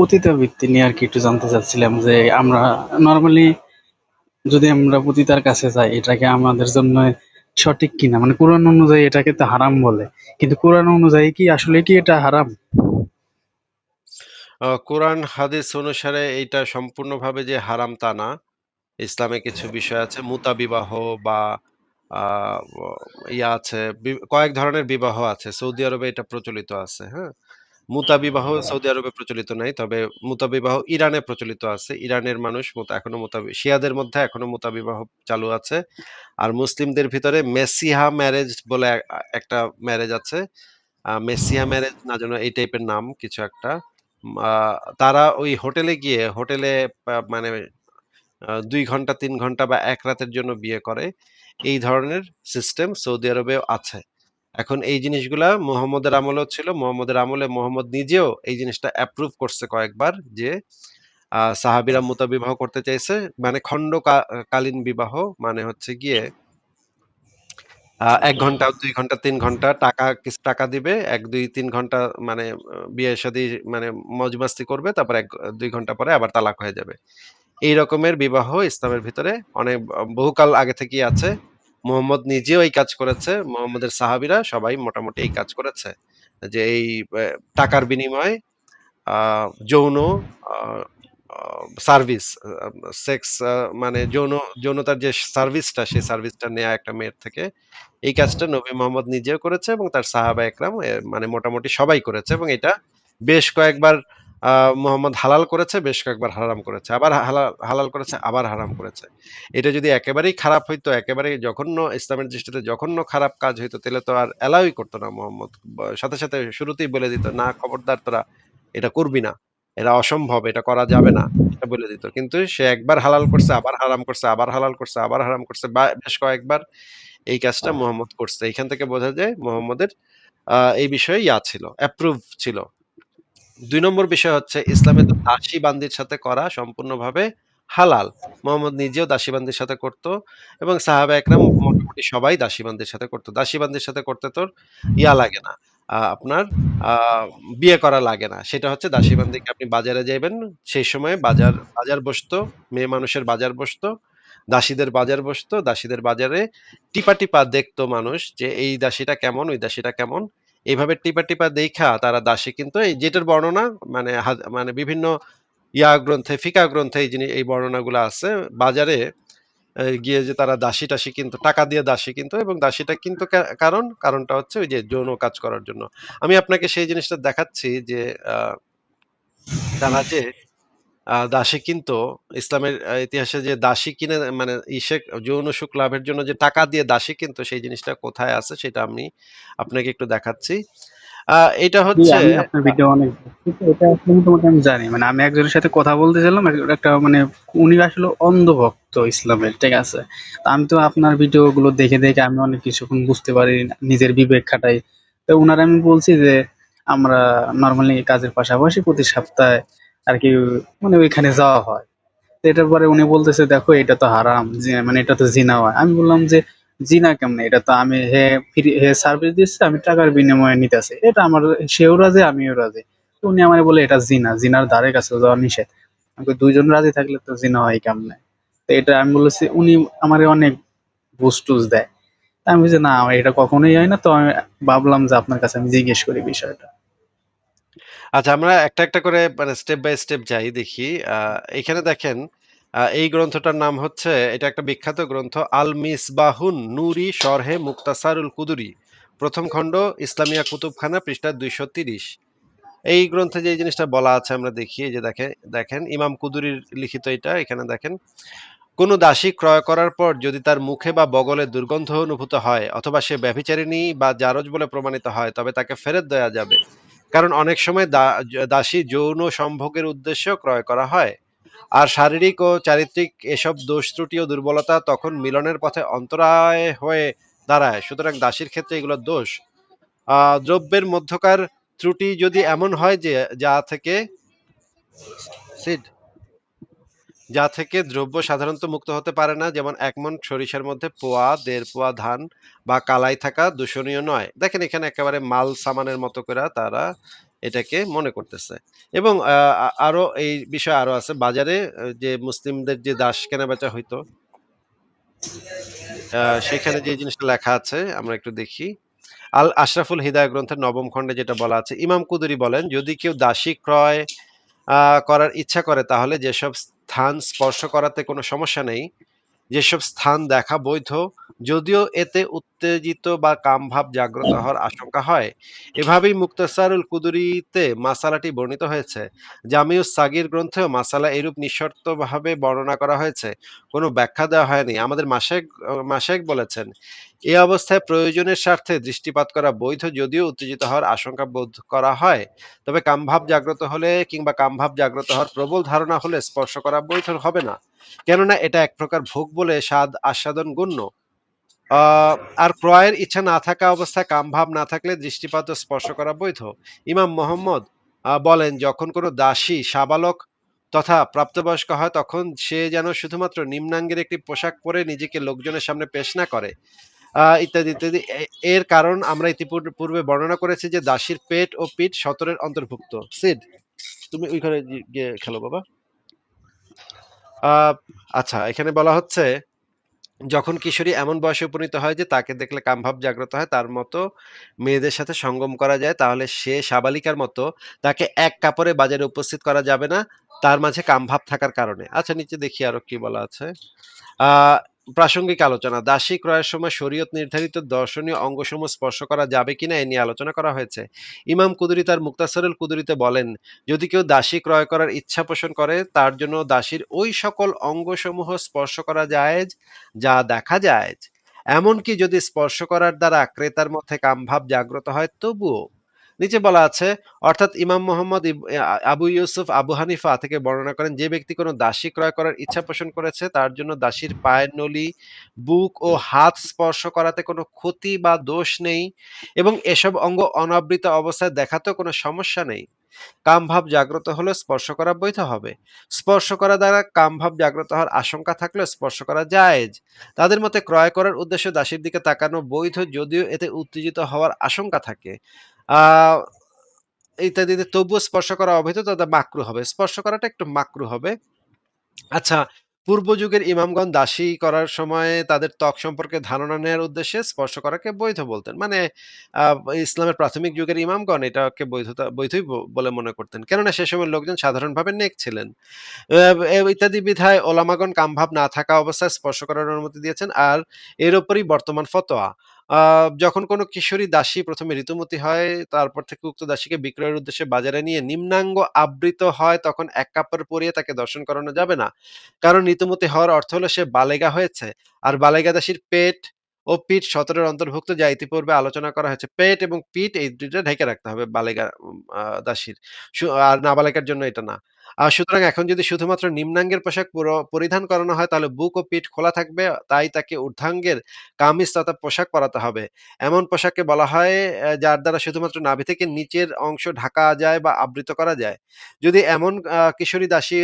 পতিতাবৃত্তি নিয়ে আরকি একটু জানতে চাচ্ছিলাম যে আমরা নরমালি যদি আমরা পতিতার কাছে যাই এটা কি আমাদের জন্য সঠিক কিনা? মানে কোরআন অনুযায়ী এটাকে তো হারাম বলে। কিন্তু কোরআন অনুযায়ী কি আসলে কি এটা হারাম? কোরআন হাদিস অনুসারে এইটা সম্পূর্ণভাবে যে হারাম তা না। ইসলামে কিছু বিষয় আছে মুতা বিবাহ বা ইয়া আছে কয়েক ধরনের বিবাহ আছে। সৌদি আরবে এটা প্রচলিত আছে, হ্যাঁ? মুতা বিবাহ সৌদি আরবে প্রচলিত নাই। তবে মুতা বিবাহ ইরানে প্রচলিত আছে। ইরানের মানুষ এখনও মুতা শিয়াদের মধ্যে এখনও মুতা বিবাহ চালু আছে। আর মুসলিমদের ভিতরে মেসিহা ম্যারেজ বলে একটা ম্যারেজ আছে। মেসিহা ম্যারেজ না যেন এই টাইপের নাম, কিছু একটা। তারা ওই হোটেলে গিয়ে, হোটেলে মানে দুই ঘণ্টা, তিন ঘণ্টা বা এক রাতের জন্য বিয়ে করে। এই ধরনের সিস্টেম সৌদি আরবেও আছে। এখন এই জিনিসগুলা মুহাম্মদের আমলেও ছিল। মুহাম্মদের আমলে মুহাম্মদ নিজেও এই জিনিসটা অ্যাপ্রুভ করছে কয়েকবার যে সাহাবীরা মুতা বিবাহ করতে চাইছে। মানে খন্ড কা কালীন বিবাহ মানে হচ্ছে গিয়ে ১ ঘণ্টা, দুই ঘণ্টা, তিন ঘণ্টা টাকা টাকা দিবে। ১, ২, ৩ ঘণ্টা মানে বিয়ে-শাদী মানে মজমাস্তি করবে। তারপর ১, ২ ঘণ্টা পরে আবার তালাক হয়ে যাবে। এই রকমের বিবাহ ইসলামের ভিতরে অনেক বহুকাল আগে থেকেই আছে। মুহাম্মদ নিজেও এই কাজ করেছে। মুহাম্মদের সাহাবীরা সবাই মোটামুটি এই কাজ করেছে। যে এই টাকার বিনিময়ে যৌন সার্ভিস, সেক্স মানে যৌন, যৌনতার যে সার্ভিসটা, সেই সার্ভিসটা নেয়া একটা মেয়ের থেকে। এই কাজটা নবী মোহাম্মদ নিজেও করেছে এবং তার সাহাবা একরাম মানে মোটামুটি সবাই করেছে এবং এটা বেশ কয়েকবার মুহাম্মদ হালাল করেছে, বেশ কয়েকবার হারাম করেছে। আবার হালাল হালাল করেছে, আবার হারাম করেছে। এটা যদি একেবারেই খারাপ হইতো, একেবারেই জঘন্য ইসলামের দৃষ্টিতে জঘন্য খারাপ কাজ হইতো তাহলে তো আর অ্যালাওই করতো না মোহাম্মদ সাথে, সাথে শুরুতেই বলে দিত, "না খবরদার তোরা এটা করবি না। এটা অসম্ভব, এটা করা যাবে না।" এটা বলে দিত। কিন্তু সে একবার হালাল করছে, আবার হারাম করছে, আবার হালাল করছে, আবার হারাম করছে বেশ কয়েকবার এই কাজটা মোহাম্মদ করছে। এখান থেকে বোঝা যায় মোহাম্মদের এই বিষয়ে ইয়া ছিল, অ্যাপ্রুভ ছিল। ২ নম্বর বিষয় হচ্ছে ইসলামে দাসী বান্দির সাথে করা সম্পূর্ণভাবে হালাল। মোহাম্মদ নিজেও দাসী বান্দির সাথে করত এবং সাহাবা একরাম মোটামুটি সবাই দাসী বান্দির সাথে করত। দাসী বান্দির সাথে করতে তোর ইয়া লাগে না। আপনার বিয়ে করা লাগে না। সেটা হচ্ছে দাসী বান্দিকে আপনি বাজারে যাইবেন, সেই সময় বাজার বাজার বসতো, মেয়ে মানুষের বাজার বসতো, দাসীদের বাজার বসতো। দাসীদের বাজারে টিপা, টিপা দেখতো মানুষ যে এই দাসীটা কেমন, ওই দাসীটা কেমন। এভাবে টিপা, টিপা দেখা তারা দাসী কিন্তু এই যেটার বর্ণনা মানে মানে বিভিন্ন ইয়া গ্রন্থে, ফিকা গ্রন্থে এই জিনিস এই বর্ণনাগুলো আছে। বাজারে গিয়ে যে তারা দাসী টাসি কিন্তু টাকা দিয়ে দাসী কিন্তু এবং দাসীটা কিন্তু কারণ, কারণটা হচ্ছে ওই যে যৌন কাজ করার জন্য। আমি আপনাকে সেই জিনিসটা দেখাচ্ছি যে তারা যে দাসী কিন্তু ইসলামের ইতিহাসে যে দাসী কিনে মানে ইসে যৌন সুখ লাভের জন্য যে টাকা দিয়ে দাসী কিন্তু সেই জিনিসটা কোথায় আছে সেটা আমি আপনাকে একটু দেখাচ্ছি। এটা হচ্ছে আপনার ভিডিও অনেক এটা মোটামুটি আমি জানি। মানে আমি একজনের সাথে কথা বলতেছিলাম। এক একটা মানে উনি আসলে অন্ধভক্ত ইসলামের, ঠিক আছে? তো আমি তো আপনার ভিডিও গুলো দেখে, দেখে আমি অনেক কিছুক্ষণ বুঝতে পারি, নিজের বিবেক খাটাই। তো উনারে আমি বলছি যে, আমরা নর্মালি কাজের পাশাপাশি প্রতি সপ্তাহে আরকি মানে ওইখানে যাওয়া হয়। তো এটার পরে উনি বলতেছে, "দেখো এটা তো হারাম। মানে এটা তো জিনা হয়।" আমি বললাম যে, "জিনা কেমনে? এটা তো আমি হে ফ্রি হে সার্ভিস দিচ্ছে, আমি টাকার বিনিময়ে নিতেছি। এটা আমার সেও রাজি, আমিও রাজি।" তো উনি আমারে বলে, "এটা জিনা। জিনার ধারে কাছে যাওয়া নিষেধ।" আমি দুইজন রাজি থাকলে তো জিনা হয় কেমনে?" তো এটা আমি বলেছি উনি আমারে অনেক ঘুষ-টুস দেয়। আমি বলছি, "না, এটা কখনোই হয় না।" তো আমি ভাবলাম যে আপনার কাছে আমি জিজ্ঞেস করি বিষয়টা। আচ্ছা আমরা একটা, একটা করে মানে স্টেপ বাই স্টেপ যাই দেখি। এখানে দেখেন এই গ্রন্থটার নাম হচ্ছে এটা একটা বিখ্যাত গ্রন্থ আল মিসবাহুন নুরি শরহে মুক্তাসারুল কুদুরি। ১ম খণ্ড ইসলামিয়া কুতুবখানা পৃষ্ঠা ২৩০। এই গ্রন্থে যে জিনিসটা বলা আছে আমরা দেখি এই যে দেখে দেখেন ইমাম কুদুরির লিখিত এটা এখানে দেখেন কোনো দাসী ক্রয় করার পর যদি তার মুখে বা বগলে দুর্গন্ধ অনুভূত হয় অথবা সে ব্যভিচারিণী বা জারজ বলে প্রমাণিত হয় তবে তাকে ফেরত দেয়া যাবে। কারণ অনেক সময় দাসী যৌন সম্ভোগের উদ্দেশ্য ক্রয় করা হয়। আর শারীরিক ও চারিত্রিক এসব দোষ ত্রুটি ও দুর্বলতা তখন মিলনের পথে অন্তরায় হয়ে দাঁড়ায়। সুতরাং দাসীর ক্ষেত্রে এগুলো দোষ। দ্রব্যের মধ্যকার ত্রুটি যদি এমন হয় যে, যা থেকে সিড যা থেকে দ্রব্য সাধারণত মুক্ত হতে পারে না যেমন একমন সরিষার মধ্যে পোয়া, দেড় পোয়া ধান বা কালাই থাকা দূষণীয় নয়। দেখেন এখানে একেবারে মাল সামানের মতো করে তারা এটাকে মনে করতেছে। এবং আ আ এই বিষয় আরও আছে। বাজারে যে মুসলিমদের যে দাস কেনাবেচা হইতো আ সেখানে যে জিনিসটা লেখা আছে আমরা একটু দেখি। আল আশরাফুল হিদায়া গ্রন্থের নবম খণ্ডে যেটা বলা আছে, ইমাম কুদুরি বলেন, "যদি কেউ দাসী ক্রয় করার ইচ্ছা করে তাহলে যেসব স্থান স্পর্শ করাতে কোনো সমস্যা নেই, যেসব স্থান দেখা বৈধ, যদিও এতে উত্তেজিত বা কামভাব জাগ্রত হওয়ার আশঙ্কা হয়। এভাবেই মুক্তাসারুল কুদুরিতে মাসালাটি বর্ণিত হয়েছে। জামিউস সাগির গ্রন্থেও মাসালা এরূপ নিঃশর্তভাবে বর্ণনা করা হয়েছে। কোনো ব্যাখ্যা দেওয়া হয়নি। আমাদের অ মাশায়েখ বলেছেন, এ অবস্থায় প্রয়োজনের স্বার্থে দৃষ্টিপাত করা বৈধ যদিও উত্তেজিত হওয়ার আশঙ্কা বোধ করা হয়। তবে কামভাব জাগ্রত হলে কিংবা কামভাব জাগ্রত হওয়ার প্রবল ধারণা হলে স্পর্শ করা বৈধ হবে না। কেননা এটা এক প্রকার ভোগ বলে স্বাদ আস্বাদন গণ্য। আর ক্রয়ের ইচ্ছা না থাকা অবস্থায় কামভাব না থাকলে দৃষ্টিপাত ও স্পর্শ করা বৈধ। ইমাম মোহাম্মদ বলেন, যখন কোনো দাসী সাবালক তথা প্রাপ্তবয়স্ক হয় তখন সে যেন শুধুমাত্র নিম্নাঙ্গের একটি পোশাক পরে নিজেকে লোকজনের সামনে পেশ না করে। ইত্যাদি, ইত্যাদি। এর কারণ আমরা ইতিপূর পূর্বে বর্ণনা করেছি যে দাসীর পেট ও পিঠ সতরের অন্তর্ভুক্ত। সিড, তুমি ওইখানে গিয়ে খেলো বাবা। আচ্ছা, এখানে বলা হচ্ছে, যখন কিশোরী এমন বয়সে উপনীত হয় যে তাকে দেখলে কামভাব জাগ্রত হয়, তার মতো মেয়েদের সাথে সঙ্গম করা যায়, তাহলে সে সাবালিকার মতো তাকে এক কাপড়ে বাজারে উপস্থিত করা যাবে না, তার মাঝে কামভাব থাকার কারণে। আচ্ছা, নিচে দেখি আরও কি বলা আছে। প্রাসঙ্গিক আলোচনা। দাসী ক্রয়ের সময় শরীয়ত নির্ধারিত দর্শনীয় অঙ্গসমূহ স্পর্শ করা যাবে কিনা এ নিয়ে আলোচনা করা হয়েছে। ইমাম কুদুরি তার মুক্তাসরুল কুদুরিতে বলেন, যদি কেউ দাসী ক্রয় করার ইচ্ছা পোষণ করে, তার জন্য দাসীর ওই সকল অঙ্গসমূহ স্পর্শ করা যায় যা দেখা যায় এমনকি যদি স্পর্শ করার দ্বারা ক্রেতার মধ্যে কামভাব জাগ্রত হয় তবুও। নিচে বলা আছে, অর্থাৎ ইমাম মোহাম্মদ আবু ইউসুফ আবু হানিফা থেকে বর্ণনা করেন, যে ব্যক্তি কোনো দাসী ক্রয় করার ইচ্ছা পোষণ করেছে, তার জন্য দাসীর পায়ের নলি, বুক ও হাত স্পর্শ করাতে কোনো ক্ষতি বা দোষ নেই এবং এসব অঙ্গ অনাবৃত অবস্থায় দেখাতেও কোনো সমস্যা নেই। কামভাব জাগ্রত হলে স্পর্শ করা বৈধ হবে। স্পর্শ করা দ্বারা কামভাব জাগ্রত হওয়ার আশঙ্কা থাকলেও স্পর্শ করা জায়েজ। তাদের মতে ক্রয় করার উদ্দেশ্যে দাসীর দিকে তাকানো বৈধ যদিও এতে উত্তেজিত হওয়ার আশঙ্কা থাকে। ইত্যাদিতে তবুও স্পর্শ করা অবৈধ তথা মাকরুহ হবে। স্পর্শ করাটা একটু মাকরুহ হবে। আচ্ছা, পূর্ব যুগের ইমামগণ দাসী করার সময় তাদের ত্বক সম্পর্কে ধারণা নেওয়ার উদ্দেশ্যে স্পর্শ করাকে বৈধ বলতেন। মানে ইসলামের প্রাথমিক যুগের ইমামগণ এটাকে বৈধতা বৈধই বলে মনে করতেন। কেননা সে সময়ের লোকজন সাধারণভাবে নেক ছিলেন। ইত্যাদি বিধায় ওলামাগণ কামভাব না থাকা অবস্থায় স্পর্শ করার অনুমতি দিয়েছেন। আর এর উপরই বর্তমান ফতোয়া। যখন কোনো কিশোরী দাসী ১ম এ ঋতুমতী হয়, তারপর থেকে উক্ত দাসীকে বিক্রয়ের উদ্দেশ্যে বাজারে নিয়ে নিম্নাঙ্গ আবৃত হয়, তখন এক কাপড় পরিয়ে তাকে দর্শন করানো যাবে না। কারণ ঋতুমতী হওয়ার অর্থ হলো সে বালেগা হয়েছে। আর বালেগা দাসীর পেট ও পিঠ সতরের অন্তর্ভুক্ত যা ইতিপূর্বে আলোচনা করা হয়েছে। পেট এবং পিঠ এই ২ টা ঢেকে রাখতে হবে বালেগা দাসীর। আর নাবালেগার জন্য এটা না। আ সুতরাং এখন যদি শুধুমাত্র নিম্নাঙ্গের পোশাক পুর পরিধান করানো হয়, তাহলে বুক ও পিঠ খোলা থাকবে। তাই তাকে ঊর্ধ্বাঙ্গের কামিজ তথা পোশাক পরাতে হবে। এমন পোশাককে বলা হয় যার দ্বারা শুধুমাত্র নাভি থেকে নিচের অংশ ঢাকা যায় বা আবৃত করা যায়। যদি এমন কিশোরী দাসী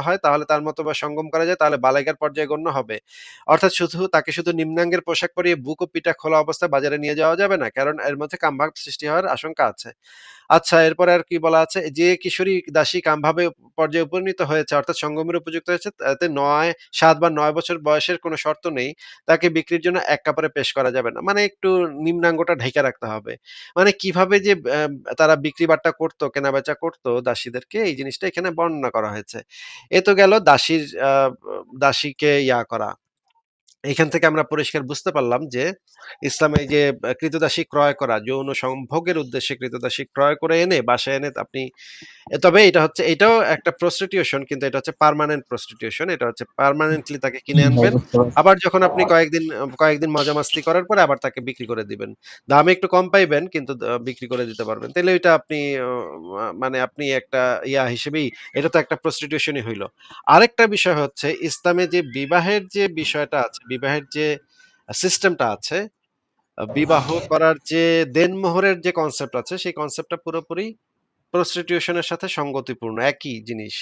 হয়, তাহলে তার মতো বা সঙ্গম করা যায়, তাহলে বালেগার পর্যায়ে গণ্য হবে। অর্থাৎ শুধু তাকে শুধু নিম্নাঙ্গের পোশাক পরিয়ে বুক ও পিঠা খোলা অবস্থায় বাজারে নিয়ে যাওয়া যাবে না। কারণ এর মধ্যে কামভাব সৃষ্টি হওয়ার আশঙ্কা আছে। আচ্ছা এরপরে আর কি বলা আছে? যে কিশোরী দাসী কামভাবে পর্যায়ে উপনীত হয়েছে অর্থাৎ সঙ্গমের উপযুক্ত হয়েছে তাতে ৯, ৭ বা নয় বছর বয়সের কোনো শর্ত নেই। তাকে বিক্রির জন্য এক কাপড়ে পেশ করা যাবে না। মানে একটু নিম্নাঙ্গটা ঢেকে রাখতে হবে। মানে কীভাবে যে তারা বিক্রি-বাট্টা করত, কেনাবেচা করতো দাসীদেরকে এই জিনিসটা এখানে বর্ণনা করা হয়েছে। এ তো গেল দাসীর দাসীকে ইয়া করা। এখান থেকে আমরা পরিষ্কার বুঝতে পারলাম যে ইসলামে যে আ ক্রীতদাসী ক্রয় করা, যৌন সম্ভোগের উদ্দেশ্যে ক্রীতদাসী ক্রয় করে এনে বাসায় এনে আপনি তবে এটা হচ্ছে এটাও একটা প্রস্টিটিউশন কিন্তু এটা হচ্ছে পার্মানেন্ট প্রস্টিটিউশন। এটা হচ্ছে পার্মানেন্টলি তাকে কিনে আনবেন। আবার যখন আপনি কয়েকদিন কয়েকদিন মজা-মাস্তি করার পরে আবার তাকে বিক্রি করে দিবেন। দামে একটু কম পাইবেন কিন্তু বিক্রি করে দিতে পারবেন। তাইলে ওইটা আপনি মানে আপনি একটা ইয়া হিসেবেই এটা তো একটা প্রস্টিটিউশনই হইল। আরেকটা বিষয় হচ্ছে ইসলামে যে বিবাহের যে বিষয়টা আছে, বিবাহের যে সিস্টেমটা আছে, বিবাহ করার যে দেনমোহরের যে কনসেপ্ট আছে সেই কনসেপ্টটা পুরোপুরি প্রস্টিটিউশন এর সাথে সঙ্গতিপূর্ণ। একই জিনিস।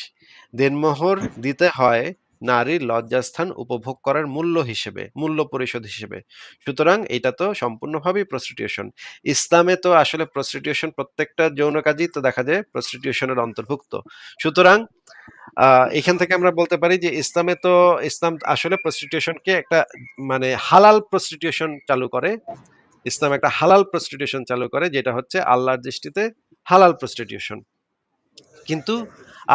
দেনমোহর দিতে হয় নারীর লজ্জাস্থান উপভোগ করার মূল্য হিসেবে, মূল্য পরিশোধ হিসেবে। সুতরাং এটা তো সম্পূর্ণভাবেই প্রস্টিটিউশন। ইসলামে তো আসলে প্রস্টিটিউশন প্রত্যেকটা যৌন কাজই তো দেখা যায় প্রস্টিটিউশন এর অন্তর্ভুক্ত। সুতরাং এখান থেকে আমরা বলতে পারি যে ইসলামে তো ইসলাম আসলে প্রস্টিটিউশনকে একটা মানে হালাল প্রস্টিটিউশন চালু করে। ইসলাম একটা হালাল প্রস্টিটিউশন চালু করে যেটা হচ্ছে আল্লাহর দৃষ্টিতে হালাল প্রস্টিটিউশন। কিন্তু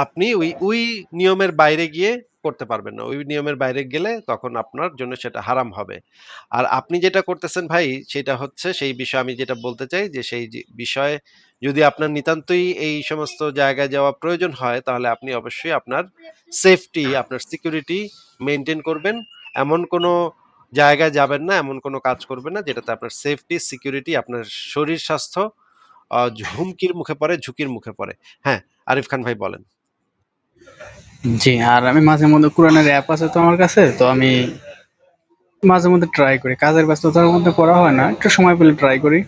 আপনি ওই ওই নিয়মের বাইরে গিয়ে করতে পারবেন না। ওই নিয়মের বাইরে গেলে তখন আপনার জন্য সেটা হারাম হবে। আর আপনি যেটা করতেছেন ভাই সেটা হচ্ছে সেই বিষয়ে আমি যেটা বলতে চাই যে সেই বিষয়ে যদি আপনার নিতান্তই এই সমস্ত জায়গায় যাওয়া প্রয়োজন হয় তাহলে আপনি অবশ্যই আপনার সেফটি, আপনার সিকিউরিটি মেনটেন করবেন। এমন কোনো জায়গায় যাবেন না, এমন কোনো কাজ করবেন না যেটাতে আপনার সেফটি, সিকিউরিটি, আপনার শরীর স্বাস্থ্য হুমকির মুখে পড়ে, ঝুঁকির মুখে পড়ে। হ্যাঁ, আরিফ খান ভাই বলেন। জি, আর আমি মাঝে মধ্যে কোরআনের অ্যাপ আছে তো আমার কাছে তো আমি মাঝে মধ্যে ট্রাই করি। কাজের ব্যস্ততার মধ্যে পড়া হয় না। একটু সময় পেলে ট্রাই করি।